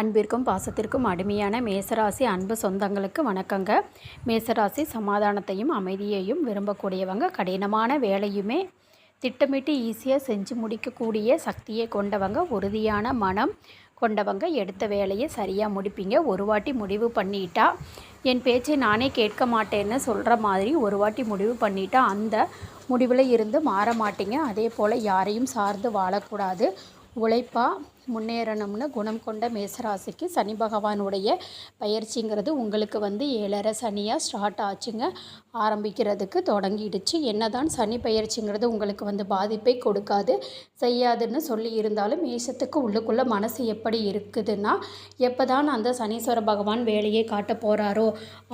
அன்பிற்கும் பாசத்திற்கும் அடிமையான மேசராசி அன்பு சொந்தங்களுக்கு வணக்கங்க. மேசராசி சமாதானத்தையும் அமைதியையும் விரும்பக்கூடியவங்க கடினமான வேலையுமே திட்டமிட்டு ஈஸியாக செஞ்சு முடிக்கக்கூடிய சக்தியை கொண்டவங்க உறுதியான மனம் கொண்டவங்க எடுத்த வேலையை சரியாக முடிப்பீங்க. ஒரு வாட்டி முடிவு பண்ணிட்டா என் பேச்சை நானே கேட்க மாட்டேன்னு சொல்கிற மாதிரி ஒரு வாட்டி முடிவு பண்ணிட்டா அந்த முடிவில் இருந்து மாற மாட்டீங்க. அதே போல் யாரையும் சார்ந்து வாழக்கூடாது. உழைப்பாக முன்னேறணும்னு குணம் கொண்ட மேசராசிக்கு சனி பகவானுடைய பயிற்சிங்கிறது உங்களுக்கு வந்து ஏழரை சனியாக ஸ்டார்ட் ஆச்சுங்க. ஆரம்பிக்கிறதுக்கு தொடங்கிடுச்சு. என்னதான் சனி பயிற்சிங்கிறது உங்களுக்கு வந்து பாதிப்பை கொடுக்காது செய்யாதுன்னு சொல்லி இருந்தாலும் மேசத்துக்கு உள்ளுக்குள்ளே மனசு எப்படி இருக்குதுன்னா எப்போ தான் அந்த சனீஸ்வர பகவான் வேலையை காட்ட போகிறாரோ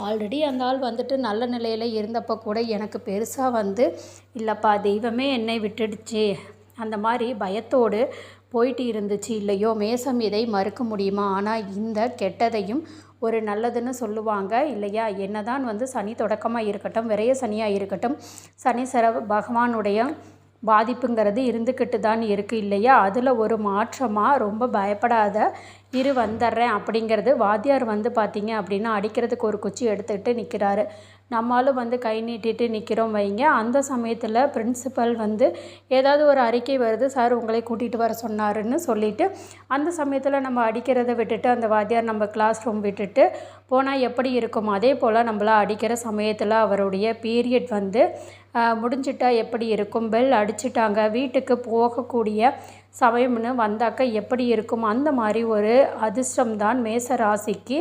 ஆல்ரெடி அந்த ஆள் வந்துட்டு நல்ல நிலையில் இருந்தப்போ கூட எனக்கு பெருசாக வந்து இல்லைப்பா தெய்வமே என்னை விட்டுடுச்சு அந்த மாதிரி பயத்தோடு போயிட்டு இருந்துச்சு இல்லையோ? மேசம் இதை மறுக்க முடியுமா? ஆனால் இந்த கெட்டதையும் ஒரு நல்லதுன்னு சொல்லுவாங்க இல்லையா? என்னதான் வந்து சனி தொடக்கமாக இருக்கட்டும் விரைய சனியாக இருக்கட்டும் சனி சர பகவானுடைய பாதிப்புங்கிறது இருந்துக்கிட்டு தான் இருக்குது இல்லையா? அதில் ஒரு மாற்றமாக ரொம்ப பயப்படாத இரு வந்துடுறேன் அப்படிங்கிறது வாத்தியார் வந்து பார்த்தீங்க அப்படின்னா அடிக்கிறதுக்கு ஒரு குச்சி எடுத்துக்கிட்டு நிற்கிறாரு நம்மளும் வந்து கை நீட்டிட்டு நிற்கிறோம் வைங்க. அந்த சமயத்தில் பிரின்சிபல் வந்து ஏதாவது ஒரு அறிக்கை வருது சார் உங்களை கூட்டிகிட்டு வர சொன்னாருன்னு சொல்லிவிட்டு அந்த சமயத்தில் நம்ம அடிக்கிறத விட்டுட்டு அந்த வாத்தியார் நம்ம கிளாஸ் ரூம் விட்டுட்டு போனால் எப்படி இருக்கும்? அதே போல் நம்மள அடிக்கிற சமயத்தில் அவருடைய பீரியட் வந்து முடிஞ்சிட்டா எப்படி இருக்கும்? பெல் அடிச்சிட்டாங்க. வீட்டுக்கு போகக்கூடிய சமயம்னு வந்தாக்க எப்படி இருக்கும்? அந்த மாதிரி ஒரு அதிர்ஷ்டம் தான் மேச ராசிக்கு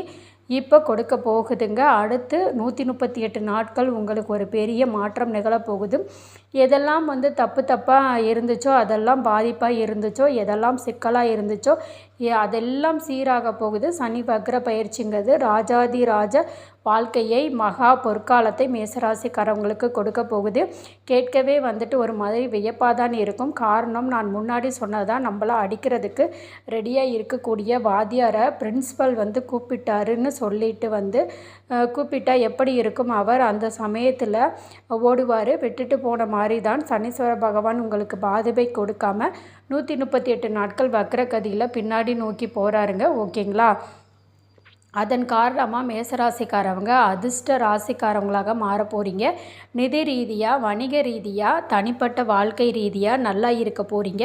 இப்போ கொடுக்க போகுதுங்க. அடுத்து நூற்றி முப்பத்தி எட்டு நாட்கள் உங்களுக்கு ஒரு பெரிய மாற்றம் நிகழப்போகுது எதெல்லாம் வந்து தப்பு தப்பாக இருந்துச்சோ அதெல்லாம் பாதிப்பாக இருந்துச்சோ எதெல்லாம் சிக்கலாக இருந்துச்சோ அதெல்லாம் சீராக போகுது. சனி வக்ர பயிற்சிங்கிறது ராஜாதி ராஜ வாழ்க்கையை மகா பொற்காலத்தை மேசராசிக்காரவங்களுக்கு கொடுக்க போகுது. கேட்கவே வந்துட்டு ஒரு மாதிரி வியப்பாக தான் இருக்கும். காரணம் நான் முன்னாடி சொன்னதான் நம்மளை அடிக்கிறதுக்கு ரெடியாக இருக்கக்கூடிய வாத்தியாரை பிரின்ஸிபல் வந்து கூப்பிட்டாருன்னு சொல்லிட்டு வந்து கூப்பிட்டா எப்படி இருக்கும்? அவர் அந்த சமயத்தில் ஓடுவார். விட்டுட்டு போன மாதிரி தான். சனீஸ்வர பகவான் உங்களுக்கு பாதிப்பை கொடுக்காம நூற்றி முப்பத்தி எட்டு நாட்கள் வக்ரகதியில் பின்னாடி நோக்கி போகிறாருங்க ஓகேங்களா? அதன் காரணமாக மேசராசிக்காரவங்க அதிர்ஷ்ட ராசிக்காரவங்களாக மாற போகிறீங்க நிதி ரீதியாக வணிக ரீதியாக தனிப்பட்ட வாழ்க்கை ரீதியாக நல்லா இருக்க போகிறீங்க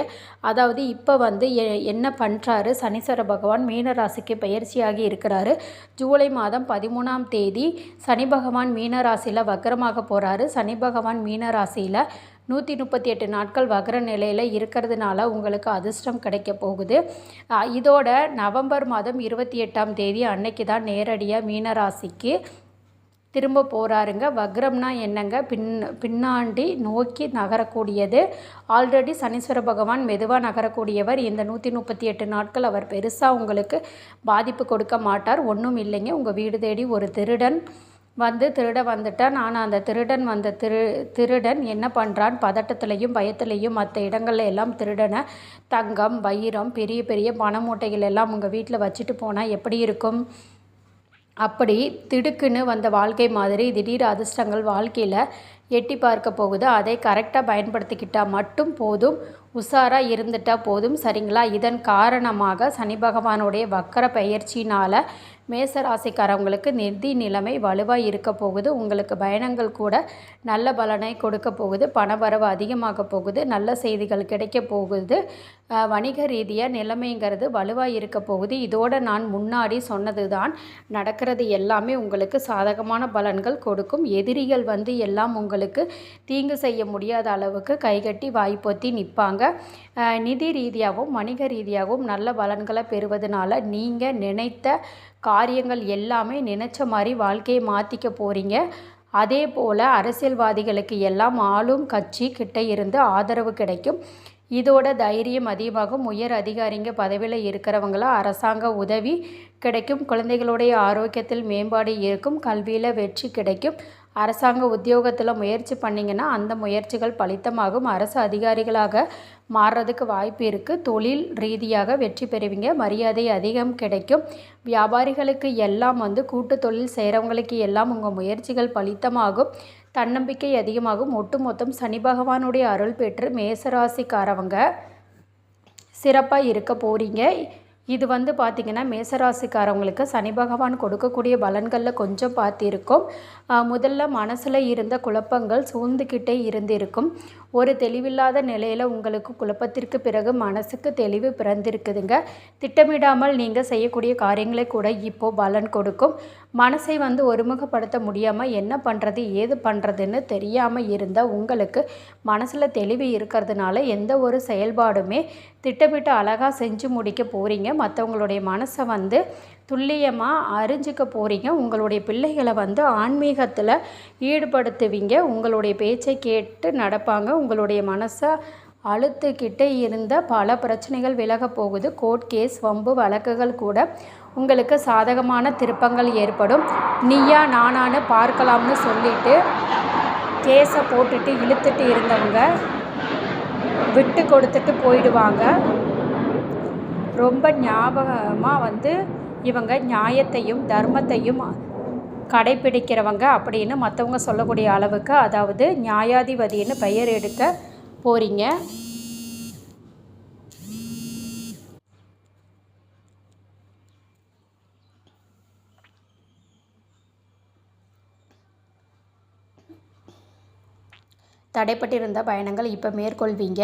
அதாவது இப்போ வந்து என்ன பண்ணுறாரு சனீஸ்வர பகவான் மீனராசிக்கு பயிற்சியாகி இருக்கிறாரு. ஜூலை மாதம் பதிமூணாம் தேதி சனி பகவான் மீனராசியில் வக்கரமாக போகிறாரு சனி பகவான் மீனராசியில் நூற்றி முப்பத்தி எட்டு நாட்கள் வகர நிலையில் இருக்கிறதுனால உங்களுக்கு அதிர்ஷ்டம் கிடைக்க போகுது. இதோட நவம்பர் மாதம் இருபத்தி எட்டாம் தேதி அன்னைக்கு தான் நேரடியாக மீனராசிக்கு திரும்ப போகிறாருங்க வக்ரம்னா என்னங்க? பின் பின்னாண்டி நோக்கி நகரக்கூடியது. ஆல்ரெடி சனீஸ்வர பகவான் மெதுவாக நகரக்கூடியவர். இந்த நூற்றி முப்பத்தி எட்டு நாட்கள் அவர் பெருசாக உங்களுக்கு பாதிப்பு கொடுக்க மாட்டார். ஒன்றும் இல்லைங்க. உங்கள் வீடு தேடி ஒரு திருடன். வந்து திருட வந்துட்டான் நான் அந்த திருடன் வந்த திரு திருடன் என்ன பண்ணுறான் பதட்டத்துலேயும் பயத்துலேயும் மற்ற இடங்கள்ல எல்லாம் திருடனை தங்கம் வைரம் பெரிய பெரிய பண மூட்டைகள் எல்லாம் உங்கள் வீட்டில் வச்சுட்டு போனால் எப்படி இருக்கும்? அப்படி திடுக்குன்னு வந்த வாழ்க்கை மாதிரி திடீர் அதிர்ஷ்டங்கள் வாழ்க்கையில் எட்டி பார்க்க போகுது. அதை கரெக்டாக பயன்படுத்திக்கிட்டால் மட்டும் போதும். உஷாராக இருந்துட்டால் போதும். சரிங்களா? இதன் காரணமாக சனி பகவானுடைய வக்கர பயிற்சினால் மேச ராசிக்காரவங்களுக்கு நிதி நிலைமை வலுவாக இருக்க போகுது. உங்களுக்கு பயணங்கள் கூட நல்ல பலனை கொடுக்க போகுது. பணவரவு அதிகமாக போகுது. நல்ல செய்திகள் கிடைக்க போகுது. வணிக ரீதியாக நிலைமைங்கிறது வலுவாக இருக்க போகுது. இதோடு நான் முன்னாடி சொன்னது தான் நடக்கிறது எல்லாமே உங்களுக்கு சாதகமான பலன்கள் கொடுக்கும். எதிரிகள் வந்து எல்லாம் உங்களுக்கு தீங்கு செய்ய முடியாத அளவுக்கு கைகட்டி வாய்ப்பொத்தி நிற்பாங்க. நிதி ரீதியாகவும் வணிக ரீதியாகவும் நல்ல பலன்களை பெறுவதனால நீங்கள் நினைத்த காரியங்கள் எல்லாமே நினச்ச மாதிரி வாழ்க்கையை மாற்றிக்க போகிறீங்க அதே போல் அரசியல்வாதிகளுக்கு எல்லாம் ஆளும் கட்சி கிட்ட இருந்து ஆதரவு கிடைக்கும். இதோட தைரியம் அதிகமாகும். உயர் அதிகாரிங்க பதவியில் இருக்கிறவங்களாம் அரசாங்க உதவி கிடைக்கும். குழந்தைகளுடைய ஆரோக்கியத்தில் மேம்பாடு இருக்கும். கல்வியில் வெற்றி கிடைக்கும். அரசாங்க உத்தியோகத்தில் முயற்சி பண்ணிங்கன்னா அந்த முயற்சிகள் பலித்தமாகும். அரசு அதிகாரிகளாக மாறுறதுக்கு வாய்ப்பு இருக்குது தொழில் ரீதியாக வெற்றி பெறுவீங்க. மரியாதை அதிகம் கிடைக்கும். வியாபாரிகளுக்கு எல்லாம் வந்து கூட்டு தொழில் செய்கிறவங்களுக்கு எல்லாம் உங்கள் முயற்சிகள் பலித்தமாகும். தன்னம்பிக்கை அதிகமாகும். ஒட்டுமொத்தம் சனி பகவானுடைய அருள் பெற்று மேசராசிக்காரவங்க சிறப்பாக இருக்க போகிறீங்க இது வந்து பார்த்திங்கன்னா மேசராசிக்காரவங்களுக்கு சனி பகவான் கொடுக்கக்கூடிய பலன்களில் கொஞ்சம் பார்த்திருக்கும். முதல்ல மனசில் இருந்த குழப்பங்கள் சூழ்ந்துக்கிட்டே இருந்திருக்கும். ஒரு தெளிவில்லாத நிலையில் உங்களுக்கு குழப்பத்திற்கு பிறகு மனசுக்கு தெளிவு பிறந்திருக்குதுங்க. திட்டமிடாமல் நீங்கள் செய்யக்கூடிய காரியங்களை கூட இப்போது பலன் கொடுக்கும். மனசை வந்து ஒருமுகப்படுத்த முடியாமல் என்ன பண்ணுறது ஏது பண்ணுறதுன்னு தெரியாமல் இருந்த உங்களுக்கு மனசில் தெளிவு இருக்கிறதுனால எந்த ஒரு செயல்பாடுமே திட்டமிட்டு அழகாக செஞ்சு முடிக்க போகிறீங்க மற்றவங்களுடைய மனசை வந்து துல்லியமாக அறிஞ்சிக்க போகிறீங்க உங்களுடைய பிள்ளைகளை வந்து ஆன்மீகத்தில் ஈடுபடுத்துவீங்க. உங்களுடைய பேச்சை கேட்டு நடப்பாங்க. உங்களுடைய மனசை அழுத்துக்கிட்டே இருந்த பல பிரச்சனைகள் விலக போகுது. கோர்ட் கேஸ் வம்பு வழக்குகள் கூட உங்களுக்கு சாதகமான திருப்பங்கள் ஏற்படும். நீயா நானானு பார்க்கலாம்னு சொல்லிட்டு கேஸை போட்டுட்டு இழுத்துட்டு இருந்தவங்க விட்டு கொடுத்துட்டு போயிடுவாங்க. ரொம்ப ஞாபகமாக வந்து இவங்க நியாயத்தையும் தர்மத்தையும் கடைப்பிடிக்கிறவங்க அப்படின்னு மற்றவங்க சொல்லக்கூடிய அளவுக்கு அதாவது நியாயாதிபதினு பெயர் எடுக்க போகிறீங்க தடைப்பட்டிருந்த பயணங்கள் இப்போ மேற்கொள்வீங்க.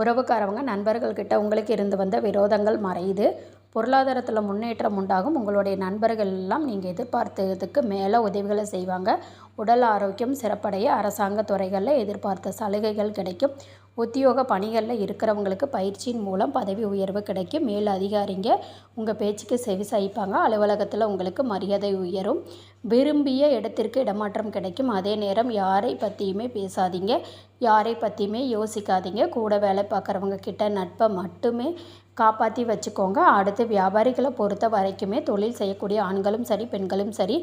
உறவுக்காரவங்க நண்பர்கள்கிட்ட உங்களுக்கு இருந்து வந்த விரோதங்கள் மறையுது. பொருளாதாரத்தில் முன்னேற்றம் உண்டாகும். உங்களுடைய நண்பர்கள் எல்லாம் நீங்கள் எதிர்பார்த்ததுக்கு மேலே உதவிகளை செய்வாங்க. உடல் ஆரோக்கியம் சிறப்படைய அரசாங்க துறைகளில் எதிர்பார்த்த சலுகைகள் கிடைக்கும். உத்தியோக பணிகளில் இருக்கிறவங்களுக்கு பயிற்சியின் மூலம் பதவி உயர்வு கிடைக்கும். மேல் அதிகாரிங்க உங்கள் பேச்சுக்கு செவி சாய்ப்பாங்க. அலுவலகத்தில் உங்களுக்கு மரியாதை உயரும். விரும்பிய இடத்திற்கு இடமாற்றம் கிடைக்கும். அதே நேரம் யாரை பற்றியுமே பேசாதீங்க. யாரை பற்றியுமே யோசிக்காதீங்க. கூட வேலை பார்க்குறவங்க கிட்ட நட்பை மட்டுமே காப்பாற்றி வச்சுக்கோங்க. அடுத்து வியாபாரிகளை பொறுத்த வரைக்குமே தொழில் செய்யக்கூடிய ஆண்களும் சரி பெண்களும் சரி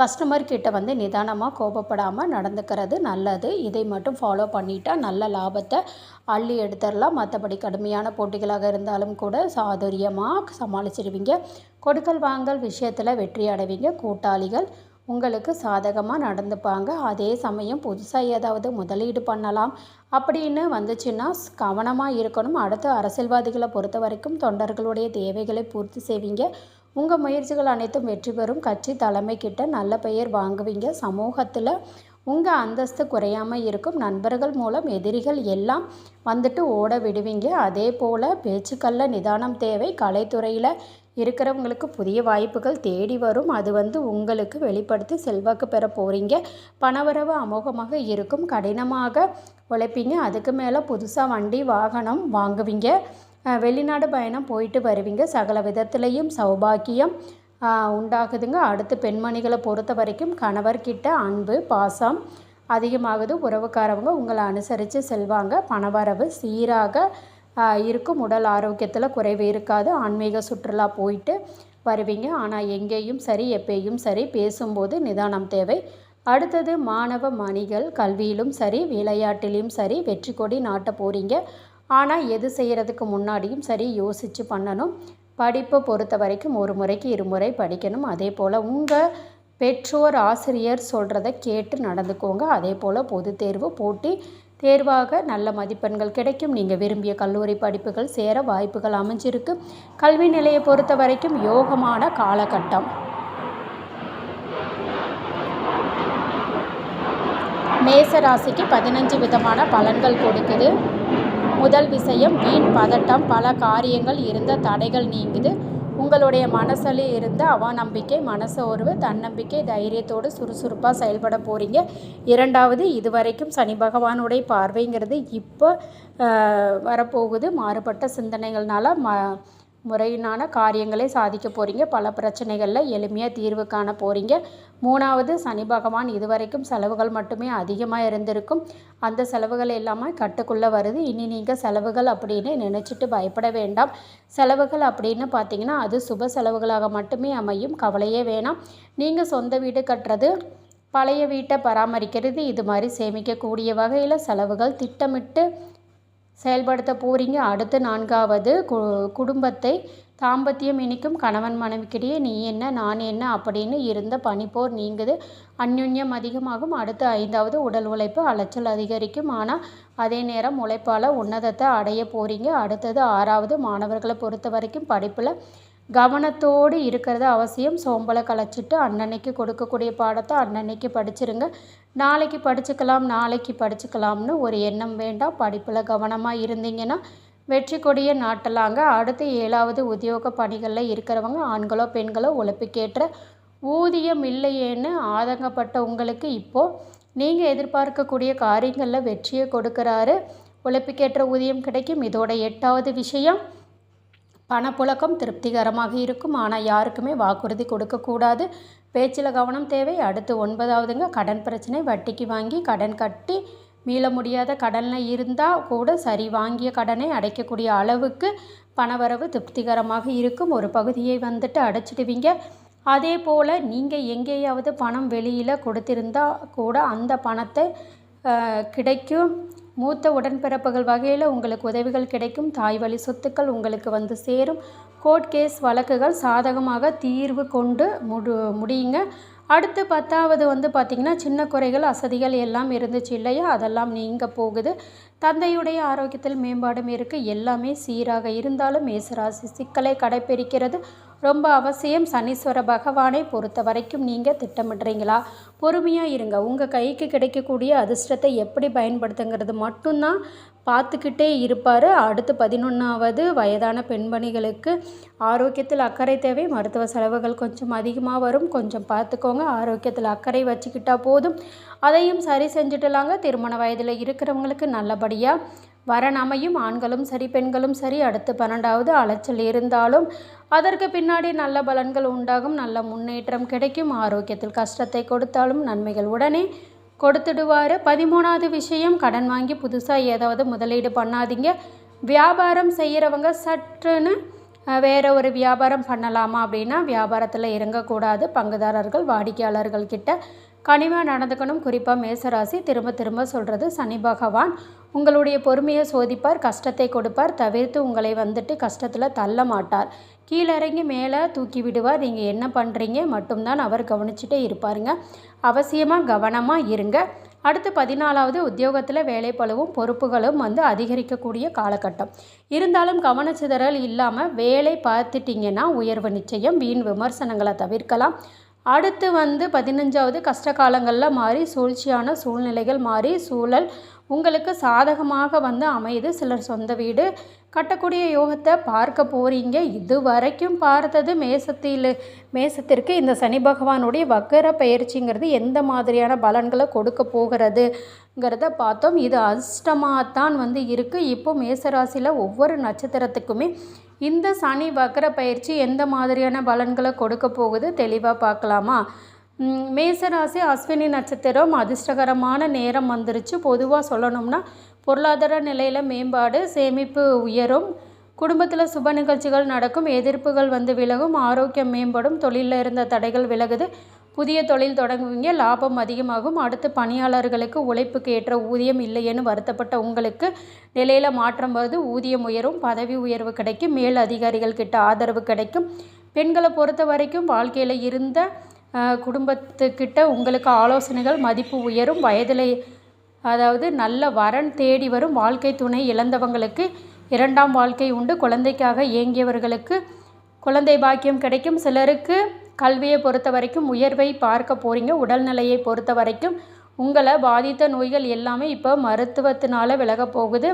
கஸ்டமர் கிட்ட வந்து நிதானமாக கோபப்படாமல் நடந்துக்கிறது நல்லது. இதை மட்டும் ஃபாலோ பண்ணிட்டா நல்ல லாபத்தை அள்ளி எடுத்துடலாம். மற்றபடி கடுமையான போட்டிகளாக இருந்தாலும் கூட சாதுரியமாக சமாளிச்சிடுவீங்க கொடுக்கல் வாங்கல் விஷயத்தில் வெற்றி அடைவீங்க. கூட்டாளிகள் உங்களுக்கு சாதகமாக நடந்துப்பாங்க. அதே சமயம் புதுசாக ஏதாவது முதலீடு பண்ணலாம். அப்படின்னு வந்துச்சுன்னா கவனமாக இருக்கணும். அடுத்து அரசியல்வாதிகளை பொறுத்த வரைக்கும் தொண்டர்களுடைய தேவைகளை பூர்த்தி செய்வீங்க. உங்கள் முயற்சிகள் அனைத்தும் வெற்றி பெறும். கட்சி தலைமை கிட்ட நல்ல பெயர் வாங்குவீங்க. சமூகத்தில் உங்கள் அந்தஸ்து குறையாமல் இருக்கும். நண்பர்கள் மூலம் எதிரிகள் எல்லாம் வந்துட்டு ஓட விடுவீங்க. அதே போல் பேச்சுக்களில் நிதானம் தேவை. கலைத்துறையில் இருக்கிறவங்களுக்கு புதிய வாய்ப்புகள் தேடி வரும். அது வந்து உங்களுக்கு வெளிப்படுத்தி செல்வாக்கு பெற போகிறீங்க பணவரவு அமோகமாக இருக்கும். கடினமாக உழைப்பீங்க. அதுக்கு மேலே புதுசாக வண்டி வாகனம் வாங்குவீங்க. வெளிநாடு பயணம் போயிட்டு வருவீங்க. சகல விதத்துலேயும் சௌபாக்கியம் உண்டாகுதுங்க. அடுத்து பெண்மணிகளை பொறுத்த வரைக்கும் கணவர்கிட்ட அன்பு பாசம் அதிகமாகுது. உறவுக்காரவங்க உங்களை அனுசரித்து செல்வாங்க. பணவரவு சீராக இருக்கும். உடல் ஆரோக்கியத்தில் குறைவு இருக்காது. ஆன்மீக சுற்றுலா போயிட்டு வருவீங்க. ஆனால் எங்கேயும் சரி எப்பயும் சரி பேசும்போது நிதானம் தேவை. அடுத்தது மாணவ மணிகள் கல்வியிலும் சரி விளையாட்டிலையும் சரி வெற்றி கொடி நாட்ட போகிறீங்க ஆனால் எது செய்கிறதுக்கு முன்னாடியும் சரி யோசித்து பண்ணணும். படிப்பை பொறுத்த வரைக்கும் ஒரு முறைக்கு இருமுறை படிக்கணும். அதே போல் உங்கள் பெற்றோர் ஆசிரியர் சொல்கிறத கேட்டு நடந்துக்கோங்க. அதே போல் பொது தேர்வு போட்டி தேர்வாக நல்ல மதிப்பெண்கள் கிடைக்கும். நீங்கள் விரும்பிய கல்லூரி படிப்புகள் சேர வாய்ப்புகள் அமைஞ்சிருக்கு. கல்வி நிலையை பொறுத்த வரைக்கும் யோகமான காலகட்டம். மேச ராசிக்கு பதினஞ்சு விதமான பலன்கள் கொடுக்குது. முதல் விஷயம் வீண் பதட்டம். பல காரியங்கள் இருந்த தடைகள் நீங்குது. உங்களுடைய மனசில் இருந்த அவநம்பிக்கை மனசோர்வு தன்னம்பிக்கை தைரியத்தோடு சுறுசுறுப்பாக செயல்பட போகிறீங்க இரண்டாவது இதுவரைக்கும் சனி பகவானுடைய பார்வைங்கிறது இப்போ வரப்போகுது. மாறுபட்ட சிந்தனைகள்னால ம முறையினான காரியங்களை சாதிக்க போகிறீங்க பல பிரச்சனைகளில் எளிமையாக தீர்வு காண போகிறீங்க மூணாவது சனி பகவான் இதுவரைக்கும் செலவுகள் மட்டுமே அதிகமாக இருந்திருக்கும். அந்த செலவுகள் எல்லாமே கட்டுக்குள்ளே வருது. இனி நீங்கள் செலவுகள் அப்படின்னு நினச்சிட்டு பயப்பட வேண்டாம். செலவுகள் அப்படின்னு பார்த்தீங்கன்னா அது சுப செலவுகளாக மட்டுமே அமையும். கவலையே வேணாம். நீங்கள் சொந்த வீடு கட்டுறது பழைய வீட்டை பராமரிக்கிறது இது மாதிரி சேமிக்கக்கூடிய வகையில் செலவுகள் திட்டமிட்டு செயல்படுத்த போகிறீங்க அடுத்து நான்காவது கு குடும்பத்தை தாம்பத்தியம் இனிக்கும் கணவன் மனைவிக்கிடையே நீ என்ன நான் என்ன அப்படின்னு இருந்த பனிப்போர் நீங்குது. அந்யுன்யம் அதிகமாகும். அடுத்து ஐந்தாவது உடல் உழைப்பு அலைச்சல் அதிகரிக்கும். ஆனால் அதே நேரம் உழைப்பால் உன்னதத்தை அடைய போகிறீங்க அடுத்தது ஆறாவது மாணவர்களை பொறுத்த வரைக்கும் படிப்பில் கவனத்தோடு இருக்கிறது அவசியம். சோம்பலை கலைச்சிட்டு அன்னன்னைக்கு கொடுக்கக்கூடிய பாடத்தை அன்னன்னைக்கு படிச்சிருங்க. நாளைக்கு படிச்சுக்கலாம் நாளைக்கு படிச்சுக்கலாம்னு ஒரு எண்ணம் வேண்டாம். படிப்பில் கவனமாக இருந்தீங்கன்னா வெற்றி கொடியை நாட்டலாங்க. அடுத்து ஏழாவது உத்தியோக பணிகளில் இருக்கிறவங்க ஆண்களோ பெண்களோ உழைப்புக்கேற்ற ஊதியம் இல்லையேன்னு ஆதங்கப்பட்ட உங்களுக்கு இப்போது நீங்கள் எதிர்பார்க்கக்கூடிய காரியங்களில் வெற்றியை கொடுக்குறாரு. உழைப்புக்கேற்ற ஊதியம் கிடைக்கும். இதோட எட்டாவது விஷயம் பணப்புழக்கம் திருப்திகரமாக இருக்கும். ஆனால் யாருக்குமே வாக்குறுதி கொடுக்கக்கூடாது பேச்சில் கவனம் தேவை. அடுத்து ஒன்பதாவதுங்க கடன் பிரச்சனை. வட்டிக்கு வாங்கி கடன் கட்டி மீள முடியாத கடனில் இருந்தால் கூட சரி வாங்கிய கடனை அடைக்கக்கூடிய அளவுக்கு பணவரவு திருப்திகரமாக இருக்கும். ஒரு பகுதியை வந்துட்டு அடைச்சிடுவீங்க. அதே போல் நீங்கள் எங்கேயாவது பணம் வெளியில் கொடுத்திருந்தா கூட அந்த பணத்தை கிடைக்கும். மூத்த உடன்பிறப்புகள் வகையில் உங்களுக்கு உதவிகள் கிடைக்கும். தாய் வழி சொத்துக்கள் உங்களுக்கு வந்து சேரும். கோர்ட் கேஸ் வழக்குகள் சாதகமாக தீர்வு கொண்டு முடு முடியுங்க. அடுத்து பத்தாவது வந்து பார்த்திங்கன்னா சின்ன குறைகள் அசதிகள் எல்லாம் இருந்துச்சு இல்லையா? அதெல்லாம் நீங்க போகுது. தந்தையுடைய ஆரோக்கியத்தில் மேம்பாடும் இருக்குது எல்லாமே சீராக இருந்தாலும் மேசராசி சிக்கலை கடைப்பிடிக்கிறது ரொம்ப அவசியம் சனீஸ்வர பகவானை பொறுத்த வரைக்கும் நீங்கள் திட்டமிடுறீங்களா? பொறுமையாக இருங்க. உங்கள் கைக்கு கிடைக்கக்கூடிய அதிர்ஷ்டத்தை எப்படி பயன்படுத்துங்கிறது மட்டும்தான் பார்த்துக்கிட்டே இருப்பார். அடுத்து பதினொன்றாவது வயதான பெண்மணிகளுக்கு ஆரோக்கியத்தில் அக்கறை தேவை. மருத்துவ செலவுகள் கொஞ்சம் அதிகமாக வரும். கொஞ்சம் பார்த்துக்கோங்க. ஆரோக்கியத்தில் அக்கறை வச்சுக்கிட்டால் போதும். அதையும் சரி செஞ்சுட்டலாங்க. திருமண வயதில் இருக்கிறவங்களுக்கு நல்லபடியாக வரணமையும் ஆண்களும் சரி பெண்களும் சரி அடுத்து பன்னெண்டாவது அலைச்சல் இருந்தாலும் அதற்கு பின்னாடி நல்ல பலன்கள் உண்டாகும் நல்ல முன்னேற்றம் கிடைக்கும். ஆரோக்கியத்தில் கஷ்டத்தை கொடுத்தாலும் நன்மைகள் உடனே கொடுத்துடுவார். பதிமூணாவது விஷயம் கடன் வாங்கி புதுசாக ஏதாவது முதலீடு பண்ணாதீங்க. வியாபாரம் செய்கிறவங்க சற்றுன்னு வேறு ஒரு வியாபாரம் பண்ணலாமா அப்படின்னா வியாபாரத்தில் இறங்கக்கூடாது. பங்குதாரர்கள் வாடிக்கையாளர்கள் கிட்ட கனிவாக நடந்துக்கணும். குறிப்பாக மேசராசி திரும்ப திரும்ப சொல்கிறது சனி பகவான். உங்களுடைய பொறுமையை சோதிப்பார் கஷ்டத்தை கொடுப்பார் தவிர்த்து உங்களை வந்துட்டு கஷ்டத்தில் தள்ள மாட்டார். கீழிறங்கி மேலே தூக்கி விடுவார். நீங்கள் என்ன பண்ணுறீங்க மட்டும்தான் அவர் கவனிச்சுட்டே இருப்பாருங்க. அவசியமாக கவனமாக இருங்க. அடுத்து பதினாலாவது உத்தியோகத்தில் வேலைப்பளவும் பொறுப்புகளும் வந்து அதிகரிக்கக்கூடிய காலகட்டம். இருந்தாலும் கவனச்சிதறல் இல்லாமல் வேலை பார்த்துட்டிங்கன்னா உயர்வு நிச்சயம். வீண் விமர்சனங்களை தவிர்க்கலாம். அடுத்து வந்து பதினஞ்சாவது கஷ்ட காலங்களில் மாறி சூழ்ச்சியான சூழ்நிலைகள் மாறி சூழல் உங்களுக்கு சாதகமாக வந்து அமையுது. சிலர் சொந்த வீடு கட்டக்கூடிய யோகத்தை பார்க்க போகிறீங்க இது வரைக்கும் பார்த்தது மேசத்தில் மேசத்திற்கு இந்த சனி பகவானுடைய வக்கர பயிற்சிங்கிறது எந்த மாதிரியான பலன்களை கொடுக்க போகிறதுங்கிறத பார்த்தோம். இது அஷ்டமாகத்தான் வந்து இருக்குது இப்போ மேசராசியில் ஒவ்வொரு நட்சத்திரத்துக்குமே இந்த சனி வக்கர பயிற்சி எந்த மாதிரியான பலன்களை கொடுக்க போகுது தெளிவாக பார்க்கலாமா? மேசராசி அஸ்வினி நட்சத்திரம் அதிர்ஷ்டகரமான நேரம் வந்துருச்சு. பொதுவாக சொல்லணும்னா பொருளாதார நிலையில் மேம்பாடு சேமிப்பு உயரும். குடும்பத்தில் சுப நிகழ்ச்சிகள் நடக்கும். எதிர்ப்புகள் வந்து விலகும். ஆரோக்கியம் மேம்படும். தொழிலில் இருந்த தடைகள் விலகுது. புதிய தொழில் தொடங்குவீங்க. லாபம் அதிகமாகும். அடுத்து பணியாளர்களுக்கு உழைப்புக்கு ஏற்ற ஊதியம் இல்லையேன்னு வருத்தப்பட்ட உங்களுக்கு நிலையில் மாற்றம் வருது. ஊதியம் உயரும். பதவி உயர்வு கிடைக்கும். மேல் அதிகாரிகள் கிட்ட ஆதரவு கிடைக்கும். பெண்களை பொறுத்த வரைக்கும் வாழ்க்கையில் இருந்த குடும்பத்துக்கிட்ட உங்களுக்கு ஆலோசனைகள் மதிப்பு உயரும் வயதில் அதாவது நல்ல வரன் தேடி வரும் வாழ்க்கை துணை இழந்தவங்களுக்கு இரண்டாம் வாழ்க்கை உண்டு. குழந்தைக்காக ஏங்கியவர்களுக்கு குழந்தை பாக்கியம் கிடைக்கும். சிலருக்கு கல்வியை பொறுத்த வரைக்கும் உயர்வை பார்க்க போகிறீங்க உடல்நிலையை பொறுத்த வரைக்கும் உங்களை பாதித்த நோய்கள் எல்லாமே இப்போ மருத்துவத்தினால் விலக போகுது.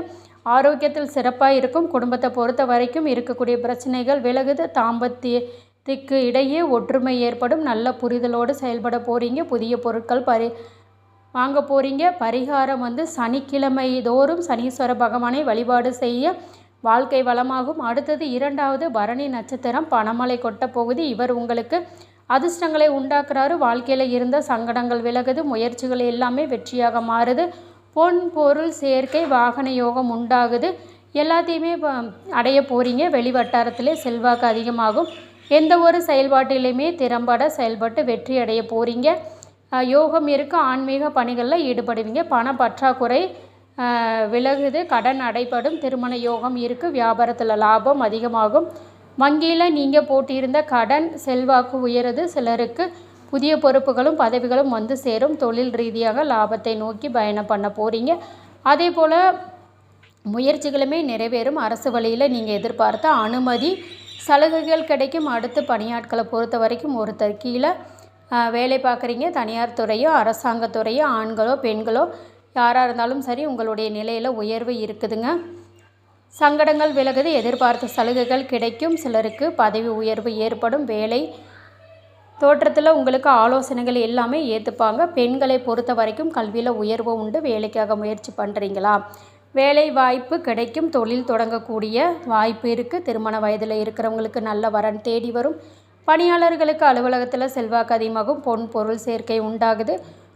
ஆரோக்கியத்தில் சிறப்பாக இருக்கும். குடும்பத்தை பொறுத்த வரைக்கும் இருக்கக்கூடிய பிரச்சனைகள் விலகுது. தாம்பத்திய திக்கு இடையே ஒற்றுமை ஏற்படும். நல்ல புரிதலோடு செயல்பட போகிறீங்க புதிய பொருட்கள் பரி வாங்க போகிறீங்க பரிகாரம் வந்து சனிக்கிழமை தோறும் சனீஸ்வர பகவானை வழிபாடு செய்ய வாழ்க்கை வளமாகும். அடுத்தது இரண்டாவது பரணி நட்சத்திரம். பணமலை கொட்ட போகுது. இவர் உங்களுக்கு அதிர்ஷ்டங்களை உண்டாக்குறாரு. வாழ்க்கையில் இருந்த சங்கடங்கள் விலகுது. முயற்சிகள் எல்லாமே வெற்றியாக மாறுது. பொன் பொருள் சேர்க்கை வாகன யோகம் உண்டாகுது. எல்லாத்தையுமே அடைய போகிறீங்க வெளிவட்டாரத்திலே செல்வாக்கு அதிகமாகும். எந்த ஒரு செயல்பாட்டிலையுமே திறம்பட செயல்பட்டு வெற்றி அடைய போகிறீங்க யோகம் இருக்க ஆன்மீக பணிகளில் ஈடுபடுவீங்க. பண பற்றாக்குறை விலகுது கடன் அடைப்படும் திருமண யோகம் இருக்குது வியாபாரத்தில் லாபம் அதிகமாகும். வங்கியில் நீங்கள் போட்டியிருந்த கடன் செல்வாக்கு உயருது சிலருக்கு புதிய பொறுப்புகளும் பதவிகளும் வந்து சேரும். தொழில் ரீதியாக லாபத்தை நோக்கி பயணம் பண்ண போகிறீங்க அதே போல் முயற்சிகளுமே நிறைவேறும். அரசு வழியில் நீங்கள் எதிர்பார்த்த அனுமதி சலுகைகள் கிடைக்கும். அடுத்து பணியாட்களை பொறுத்த வரைக்கும் ஒருத்தர் கீழே வேலை பார்க்குறீங்க. தனியார் துறையோ அரசாங்கத்துறையோ ஆண்களோ பெண்களோ யாராக இருந்தாலும் சரி உங்களுடைய நிலையில் உயர்வு இருக்குதுங்க. சங்கடங்கள் விலகுது எதிர்பார்த்த சலுகைகள் கிடைக்கும். சிலருக்கு பதவி உயர்வு ஏற்படும். வேலை தோற்றத்தில் உங்களுக்கு ஆலோசனைகள் எல்லாமே ஏற்றுப்பாங்க பெண்களை பொறுத்த வரைக்கும் கல்வியில் உயர்வு உண்டு. வேலைக்காக முயற்சி பண்ணுறீங்களா வேலை வாய்ப்பு கிடைக்கும் தொழில் தொடங்கக்கூடிய வாய்ப்பு இருக்குது திருமண வயதில் இருக்கிறவங்களுக்கு நல்ல வரன் தேடி வரும். பணியாளர்களுக்கு அலுவலகத்தில் செல்வாக்கு அதிகமாகும். பொன் பொருள் சேர்க்கை உண்டாகுது.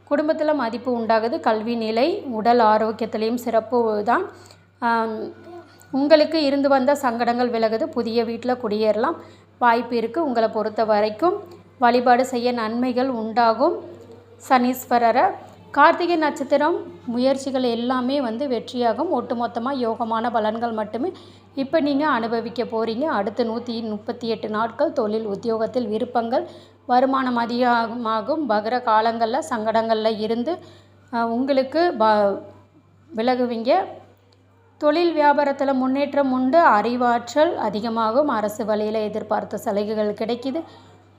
குடும்பத்தில் மதிப்பு உண்டாகுது. கல்வி நிலை உடல் ஆரோக்கியத்திலையும் சிறப்பு தான். உங்களுக்கு இருந்து வந்த சங்கடங்கள் விலகுது. புதிய வீட்டில் குடியேறலாம். வாய்ப்பு இருக்குது உங்களை பொறுத்த வரைக்கும் வழிபாடு செய்ய நன்மைகள் உண்டாகும். சனீஸ்வரரை கார்த்திகை நட்சத்திரம் முயற்சிகள் எல்லாமே வந்து வெற்றியாகும். ஒட்டுமொத்தமாக யோகமான பலன்கள் மட்டுமே இப்போ நீங்கள் அனுபவிக்க போகிறீங்க அடுத்த நூற்றி முப்பத்தி எட்டு நாட்கள் தொழில் உத்தியோகத்தில் விருப்பங்கள் வருமானம் அதிகமாகும். பகர காலங்களில் சங்கடங்களில் இருந்து உங்களுக்கு ப விலகுவீங்க. தொழில் வியாபாரத்தில் முன்னேற்றம் உண்டு. அறிவாற்றல் அதிகமாகும். அரசு வழியில் எதிர்பார்த்த சலுகைகள் கிடைக்கிது.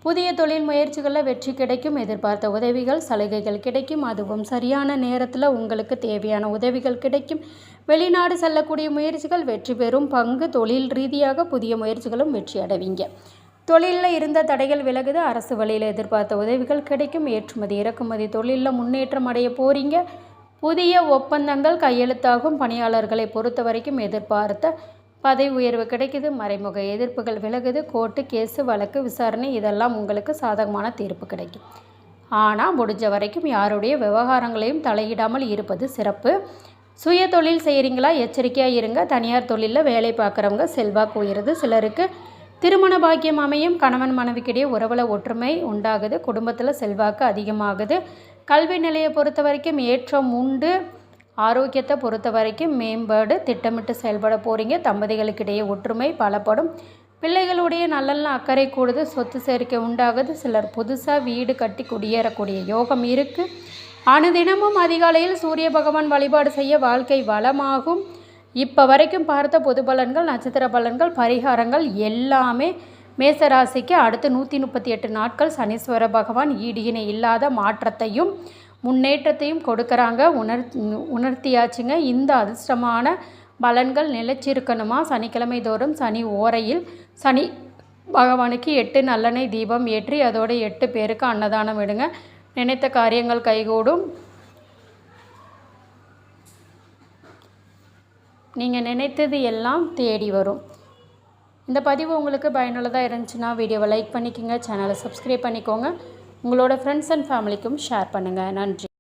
புதிய தொழில் முயற்சிகளில் வெற்றி கிடைக்கும் எதிர்பார்த்த உதவிகள் சலுகைகள் கிடைக்கும். அதுவும் சரியான நேரத்தில் உங்களுக்கு தேவையான உதவிகள் கிடைக்கும். வெளிநாடு செல்லக்கூடிய முயற்சிகள் வெற்றி பெறும் பங்கு. தொழில் ரீதியாக புதிய முயற்சிகளும் வெற்றி அடைவீங்க. தொழிலில் இருந்த தடைகள் விலகுது. அரசு வழியில் எதிர்பார்த்த உதவிகள் கிடைக்கும். ஏற்றுமதி இறக்குமதி தொழிலில் முன்னேற்றம் அடைய போகிறீங்க புதிய ஒப்பந்தங்கள் கையெழுத்தாகும். பணியாளர்களை பொறுத்த வரைக்கும் எதிர்பார்த்த பதவி உயர்வு கிடைக்குது மறைமுக எதிர்ப்புகள் விலகுது கோர்ட்டு கேஸு வழக்கு விசாரணை இதெல்லாம் உங்களுக்கு சாதகமான தீர்ப்பு கிடைக்கும். ஆனால் முடிஞ்ச வரைக்கும் யாருடைய விவகாரங்களையும் தலையிடாமல் இருப்பது சிறப்பு. சுய தொழில் செய்கிறீங்களா எச்சரிக்கையாக இருங்க. தனியார் தொழிலில் வேலை பார்க்குறவங்க செல்வாக்கு உயருது சிலருக்கு திருமண பாக்கியம் அமையும். கணவன் மனைவிக்கிடையே உறவில் ஒற்றுமை உண்டாகுது. குடும்பத்தில் செல்வாக்கு அதிகமாகுது. கல்வி நிலையை பொறுத்த வரைக்கும் ஏற்றம் உண்டு. ஆரோக்கியத்தை பொறுத்த வரைக்கும் மேம்பாடு திட்டமிட்டு செயல்பட போகிறீங்க தம்பதிகளுக்கிடையே ஒற்றுமை பலப்படும். பிள்ளைகளுடைய நல்லல்ல அக்கறை கூடுது சொத்து சேர்க்கை உண்டாகுது. சிலர் புதுசாக வீடு கட்டி குடியேறக்கூடிய யோகம் இருக்குது அனுதினமும் அதிகாலையில் சூரிய பகவான் வழிபாடு செய்ய வாழ்க்கை வளமாகும். இப்போ வரைக்கும் பார்த்த பொது பலன்கள் நட்சத்திர பலன்கள் பரிகாரங்கள் எல்லாமே மேசராசிக்கு அடுத்து நூற்றி முப்பத்தி எட்டு நாட்கள் சனீஸ்வர பகவான் ஈடு இணை இல்லாத மாற்றத்தையும் முன்னேற்றத்தையும் கொடுக்குறாங்க. உணர் உணர்த்தியாச்சுங்க. இந்த அதிர்ஷ்டமான பலன்கள் நிலைச்சிருக்கணுமா? சனிக்கிழமை தோறும் சனி ஓரையில் சனி பகவானுக்கு எட்டு நல்லெண்ணெய் தீபம் ஏற்றி அதோட எட்டு பேருக்கு அன்னதானம் விடுங்க நினைத்த காரியங்கள் கைகூடும். நீங்கள் நினைத்தது எல்லாம் தேடி வரும். இந்த பதிவு உங்களுக்கு பயனுள்ளதாக இருந்துச்சுன்னா வீடியோவை லைக் பண்ணிக்கோங்க. சேனலை சப்ஸ்கிரைப் பண்ணிக்கோங்க. உங்களோட ஃப்ரெண்ட்ஸ் அண்ட் ஃபேமிலிக்கும் ஷேர் பண்ணுங்கள் நன்றி.